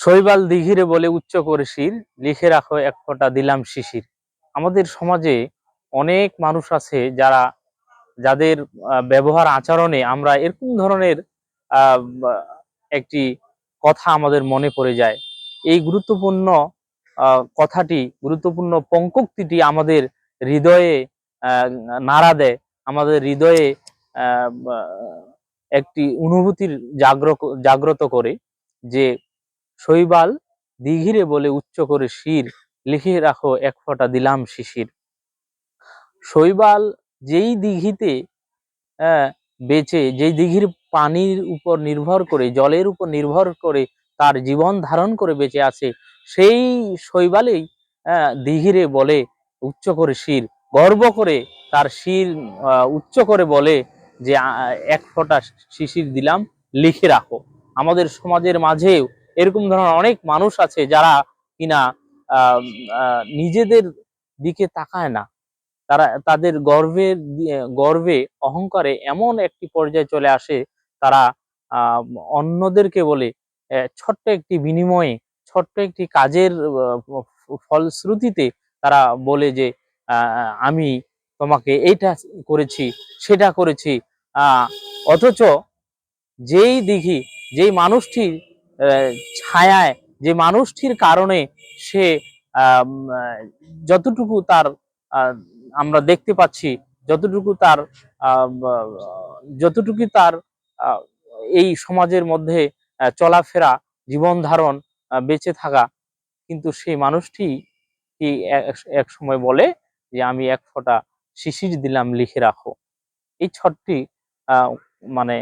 শৈবাল দিঘিরে বলে উচ্চ করে শির লিখে রাখো এক ফোঁটা দিলাম শিশির। আমাদের সমাজে অনেক মানুষ আছে যারা, যাদের ব্যবহার আচরণে আমরা এরকম ধরনের একটি কথা আমাদের মনে পড়ে যায়। এই গুরুত্বপূর্ণ কথাটি, গুরুত্বপূর্ণ পঙ্কক্তিটি আমাদের হৃদয়ে নাড়া দেয়। আমাদের হৃদয়ে একটি অনুভূতির জাগ্রত জাগ্রত করে যে শৈবাল দিঘিরে বলে উচ্চ করে শির, লিখে রাখো এক ফোঁটা দিলাম শিশির। শৈবাল যেই দিঘিতে বেঁচে, যেই দিঘির পানির উপর নির্ভর করে, জলের উপর নির্ভর করে তার জীবন ধারণ করে বেঁচে আছে, সেই শৈবালেই দিঘিরে বলে উচ্চ করে শির, গর্ব করে তার শির উচ্চ করে বলে যে এক ফোঁটা শিশির দিলাম, লিখে রাখো। আমাদের সমাজের মাঝেও এরকম ধরনের অনেক মানুষ আছে যারা কিনা নিজেদের দিকে তাকায় না। তারা তাদের গর্বের গর্বে অহংকারে এমন একটি পর্যায়ে চলে আসে তারা অন্যদেরকে বলে ছোট্ট একটি বিনিময়ে ছোট্ট একটি কাজের ফলশ্রুতিতে তারা বলে যে আমি তোমাকে এইটা করেছি সেটা করেছি। অথচ যেই দিঘি যেই মানুষটির আহ, ছায়ায় যে মানুষটির কারণে সে যতটুকু তার আমরা দেখতে পাচ্ছি, যতটুকু তার যতটুকু তার এই সমাজের মধ্যে চলাফেরা, জীবন ধারণ বেঁচে থাকা, কিন্তু সেই মানুষটি এক- সময় বলে যে, আমি এক ফোঁটা শিশির দিলাম, লিখে রাখো এই ছটটি মানে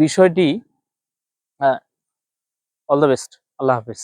বিষয়টি অল দ্য বেস্ট আল্লাহ হাফিজ